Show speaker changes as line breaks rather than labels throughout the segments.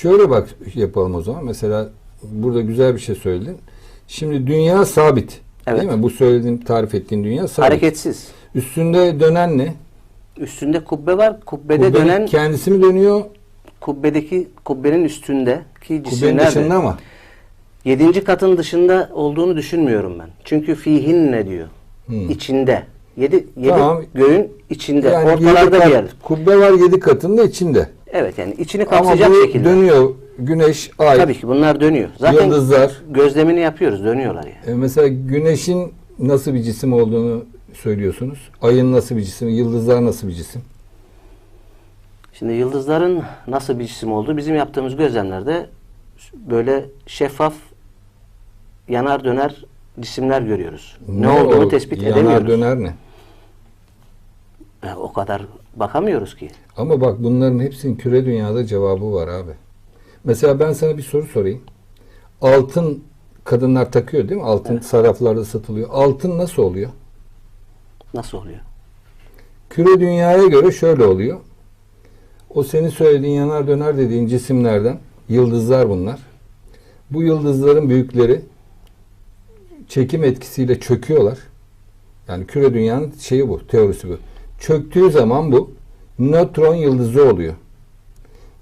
Şöyle bak yapalım o zaman. Mesela burada güzel bir şey söyledin. Şimdi dünya sabit.
Evet.
Değil mi? Bu söylediğin, tarif ettiğin dünya sabit.
Hareketsiz.
Üstünde dönen ne?
Üstünde kubbe var. Kubbede
Kubbenin
dönen
kendisi mi dönüyor?
kubbedeki kubbenin üstündeki
Kubbenin
cisimler
dışında
de.
ama.
Yedinci katın dışında olduğunu düşünmüyorum ben. Çünkü fihin ne diyor?
Hmm.
İçinde. Yedi, yedi
Tamam.
göğün içinde.
Yani
ortalarda
kat-
bir yer.
Kubbe var yedi katının da içinde.
Evet yani içini
Ama
kapsayacak
bu
şekilde.
dönüyor. Güneş, ay,
Tabii ki bunlar dönüyor. Zaten
yıldızlar.
gözlemini yapıyoruz. Dönüyorlar yani.
E, mesela güneşin nasıl bir cisim olduğunu söylüyorsunuz. Ayın nasıl bir cisim, yıldızlar nasıl bir cisim?
Şimdi yıldızların nasıl bir cisim olduğu bizim yaptığımız gözlemlerde böyle şeffaf yanar döner cisimler görüyoruz. Ne, olduğunu
o
tespit
yanar
edemiyoruz.
döner ne?
E, o kadar bakamıyoruz ki.
Ama bak bunların hepsinin küre dünyada cevabı var abi. Mesela ben sana bir soru sorayım. Altın kadınlar takıyor değil mi? Altın sarraflarda satılıyor. Altın nasıl oluyor?
Nasıl oluyor?
Küre dünyaya göre şöyle oluyor. O senin söylediğin yanar döner dediğin cisimlerden yıldızlar bunlar. Bu yıldızların büyükleri çekim etkisiyle çöküyorlar. Yani küre dünyanın şeyi bu, teorisi bu. Çöktüğü zaman bu nötron yıldızı oluyor.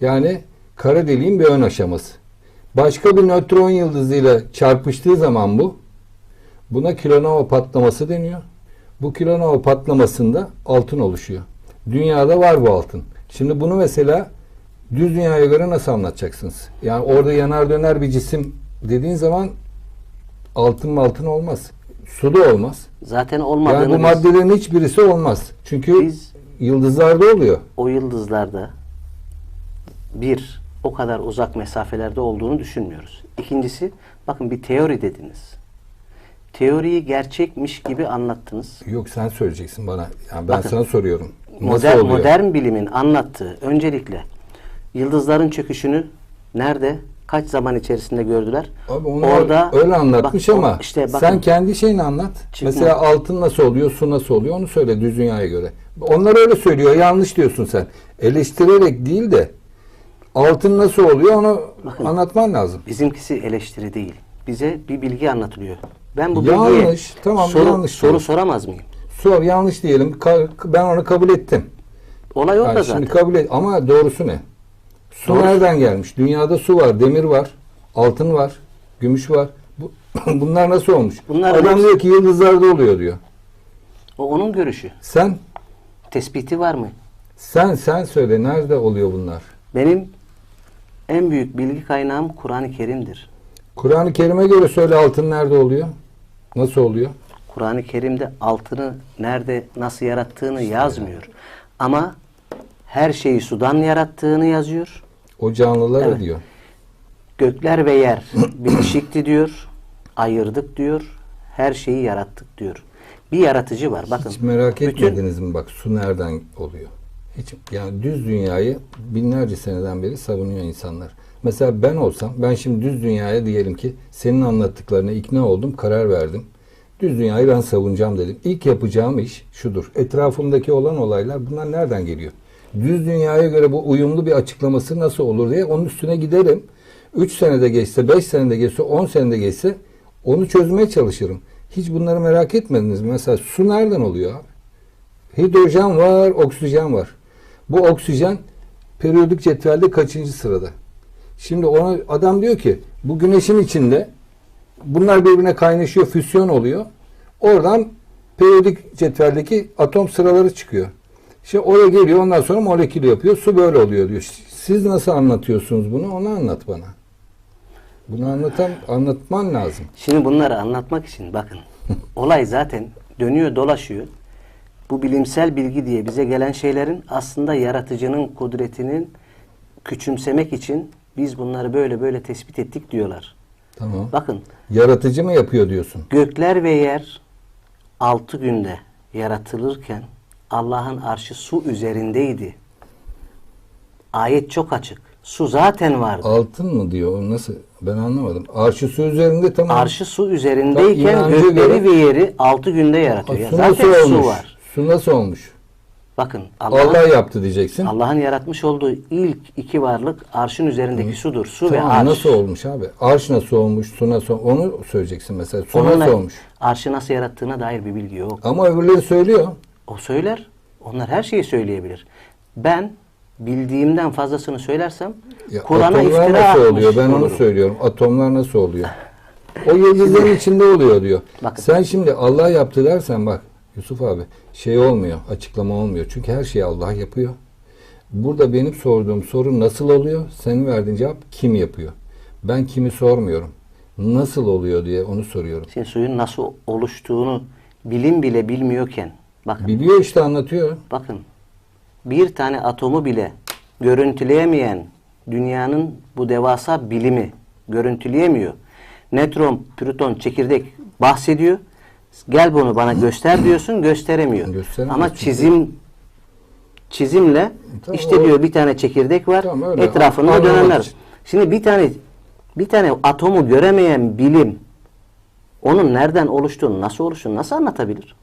Yani kara deliğin bir ön aşaması. Başka bir nötron yıldızıyla çarpıştığı zaman bu buna kilonova patlaması deniyor. Bu kilonova patlamasında altın oluşuyor. Dünyada var bu altın. Şimdi bunu mesela düz dünyaya göre nasıl anlatacaksınız? Yani orada yanar döner bir cisim dediğin zaman altın mı altın olmaz. Su da olmaz.
Zaten
Yani
olmadığını
bu
biz
maddelerin hiçbirisi olmaz. Çünkü
Biz-
yıldızlarda oluyor.
o yıldızlarda bir o kadar uzak mesafelerde olduğunu düşünmüyoruz. İkincisi bakın bir teori dediniz. Teoriyi gerçekmiş gibi anlattınız.
Yok sen söyleyeceksin bana. Yani ben
Bakın,
sana soruyorum. Nasıl
Modern,
oluyor?
modern bilimin anlattığı öncelikle yıldızların çöküşünü nerede kaç zaman içerisinde gördüler?
Abi onu
Orada
öyle anlatmış
bak,
ama
işte bakın,
sen kendi şeyini anlat.
Çıkma.
Mesela altın nasıl oluyor, su nasıl oluyor onu söyle düz dünyaya göre. Onlar öyle söylüyor, yanlış diyorsun sen. Eleştirerek değil de altın nasıl oluyor onu anlatman lazım.
bizimkisi eleştiri değil. Bize bir bilgi anlatılıyor. Ben bu
Yanlış,
bilgiye
tamam,
soru,
yanlış
soru soramaz mıyım?
Sor yanlış diyelim. ben onu kabul ettim.
Olay orada
Yani
zaten.
şimdi kabul et ama doğrusu ne? Su
Doğrusu-
nereden gelmiş? Dünyada su var, demir var, altın var, gümüş var. Bu, bunlar nasıl olmuş?
Bunlar
Adam diyor ki yıldızlarda oluyor diyor.
O onun görüşü.
Sen
Tespiti var mı?
Sen sen söyle nerede oluyor bunlar?
Benim en büyük bilgi kaynağım Kur'an-ı Kerim'dir.
Kur'an-ı Kerim'e göre söyle altın nerede oluyor? Nasıl oluyor?
Kur'an-ı Kerim'de altını nerede nasıl yarattığını yazmıyor. Ama her şeyi sudan yarattığını yazıyor.
O canlılar
Evet.
diyor.
Gökler ve yer bitişikti diyor. Ayırdık diyor. Her şeyi yarattık diyor. Bir yaratıcı var. Bakın.
Hiç merak
bütün-
etmediniz mi bak su nereden oluyor? Hiç yani düz dünyayı binlerce seneden beri savunuyor insanlar. Mesela ben olsam ben şimdi düz dünyaya diyelim ki senin anlattıklarına ikna oldum, karar verdim. Düz dünyayı ben savunacağım dedim. İlk yapacağım iş şudur. Etrafımdaki olan olaylar bunlar nereden geliyor? Düz dünyaya göre bu uyumlu bir açıklaması nasıl olur diye onun üstüne giderim. 3 senede geçse, 5 senede geçse, 10 senede geçse onu çözmeye çalışırım. Hiç bunları merak etmediniz mi? Mesela su nereden oluyor? Hidrojen var, oksijen var. Bu oksijen periyodik cetvelde kaçıncı sırada? Şimdi ona adam diyor ki bu güneşin içinde bunlar birbirine kaynaşıyor, füsyon oluyor. Oradan periyodik cetveldeki atom sıraları çıkıyor. İşte oraya geliyor ondan sonra molekül yapıyor. Su böyle oluyor diyor. Siz nasıl anlatıyorsunuz bunu? Onu anlat bana. Bunu anlatan, anlatman lazım.
Şimdi bunları anlatmak için bakın. olay zaten dönüyor dolaşıyor. Bu bilimsel bilgi diye bize gelen şeylerin aslında yaratıcının kudretinin küçümsemek için biz bunları böyle böyle tespit ettik diyorlar.
Tamam.
Bakın
Yaratıcı mı yapıyor diyorsun?
gökler ve yer altı günde yaratılırken Allah'ın arşı su üzerindeydi. Ayet çok açık. Su zaten vardı.
Altın mı diyor? O nasıl? Ben anlamadım. Arşı su üzerinde tamam.
Arşı su üzerindeyken gökleri
göre-
ve yeri altı günde yaratıyor. Ya
su
zaten
olmuş?
su var.
Su nasıl olmuş?
Bakın Allah'ın
Allah yaptı diyeceksin.
Allah'ın yaratmış olduğu ilk iki varlık arşın üzerindeki sudur. Su ve
Tamam,
arş.
nasıl olmuş abi? Arş nasıl olmuş, su nasıl Onu söyleyeceksin mesela. Su
Onunla
nasıl olmuş?
arşı nasıl yarattığına dair bir bilgi yok.
Ama öbürleri söylüyor.
O söyler. Onlar her şeyi söyleyebilir. Ben bildiğimden fazlasını söylersem Kur'an'a iftira
nasıl
atmış
oluyor? Ben onu
olurum.
söylüyorum. Atomlar nasıl oluyor? O yıldızların içinde oluyor diyor.
Bakın.
Sen şimdi Allah yaptı dersen bak Yusuf abi şey olmuyor. Açıklama olmuyor. Çünkü her şeyi Allah yapıyor. Burada benim sorduğum soru nasıl oluyor? Senin verdiğin cevap kim yapıyor? Ben kimi sormuyorum. Nasıl oluyor diye onu soruyorum.
Şimdi suyun nasıl oluştuğunu bilim bile bilmiyorken bakın
Biliyor işte anlatıyor.
bakın bir tane atomu bile görüntüleyemeyen dünyanın bu devasa bilimi görüntüleyemiyor. Nötron, proton, çekirdek bahsediyor. Gel bunu bana göster diyorsun, gösteremiyor. Ama
çünkü.
çizim çizimle
Tamam,
işte
o-
diyor bir tane çekirdek var.
Tamam, öyle. Anlamak
dönenler.
için.
Şimdi bir tane bir tane atomu göremeyen bilim onun nereden oluştuğunu, nasıl oluştuğunu nasıl anlatabilir?